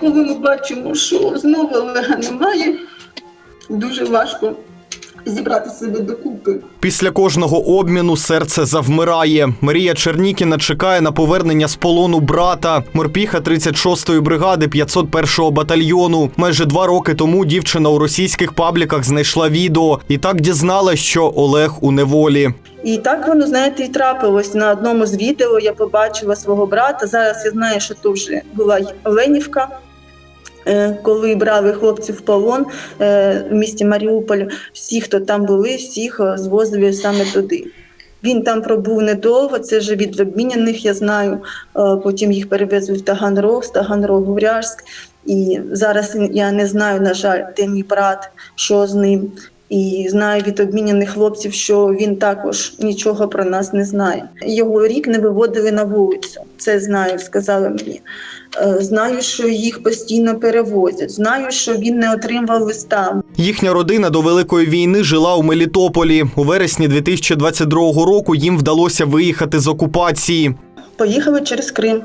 Коли ми бачимо, що знову Олега немає, дуже важко зібрати себе докупи. Після кожного обміну серце завмирає. Марія Чернікіна чекає на повернення з полону брата, морпіха 36-ї бригади 501-го батальйону. Майже два роки тому дівчина у російських пабліках знайшла відео і так дізналась, що Олег у неволі. І так воно, знаєте, і трапилось. На одному з відео я побачила свого брата. Зараз я знаю, що то вже була Оленівка. Е, Коли брали хлопців в полон е, в місті Маріуполь, всі, хто там були, всіх е, звозили саме туди. Він там пробув недовго, це вже від обміняних, я знаю. Потім їх перевезли в Таганрог, з Таганрогу в Ряжськ. І зараз я не знаю, на жаль, де мій брат, що з ним. І знаю від обміняних хлопців, що він також нічого про нас не знає. Його рік не виводили на вулицю. Це знаю, сказали мені. Е, Знаю, що їх постійно перевозять. Знаю, що він не отримав листа. Їхня родина до великої війни жила у Мелітополі. У вересні 2022 року їм вдалося виїхати з окупації. Поїхали через Крим.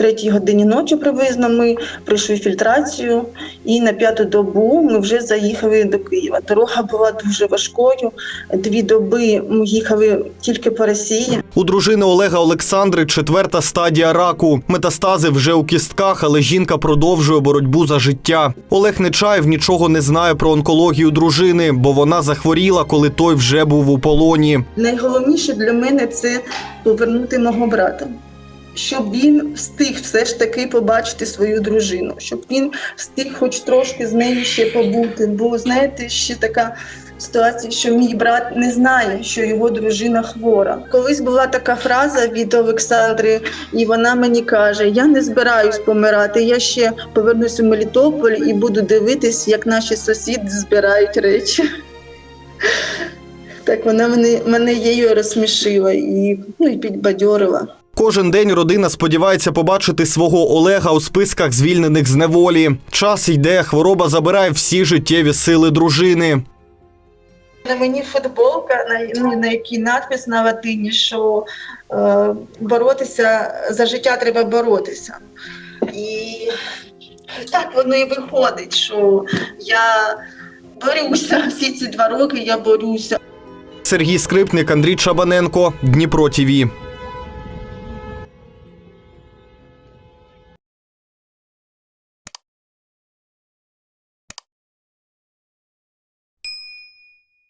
Третій годині ночі приблизно ми пройшли фільтрацію, і на п'яту добу ми вже заїхали до Києва. Дорога була дуже важкою. Дві доби ми їхали тільки по Росії. У дружини Олега Олександри четверта стадія раку. Метастази вже у кістках, але жінка продовжує боротьбу за життя. Олег Нечаєв нічого не знає про онкологію дружини, бо вона захворіла, коли той вже був у полоні. Найголовніше для мене це повернути мого брата. Щоб він встиг все ж таки побачити свою дружину, щоб він встиг хоч трошки з нею ще побути. Бо знаєте, ще така ситуація, що мій брат не знає, що його дружина хвора. Колись була така фраза від Олександри, і вона мені каже: Я не збираюсь помирати. Я ще повернусь у Мелітополь і буду дивитись, як наші сусіди збирають речі. Так вона мене, мене її розсмішила і, ну, і підбадьорила. Кожен день родина сподівається побачити свого Олега у списках звільнених з неволі. Час йде, хвороба забирає всі життєві сили дружини. На мені футболка, на, ну, на якій надпис на латині, що е, боротися за життя треба боротися. І так воно і виходить, що я борюся всі ці два роки, я борюся. Сергій Скрипник, Андрій Чабаненко, Дніпро ТІВІ.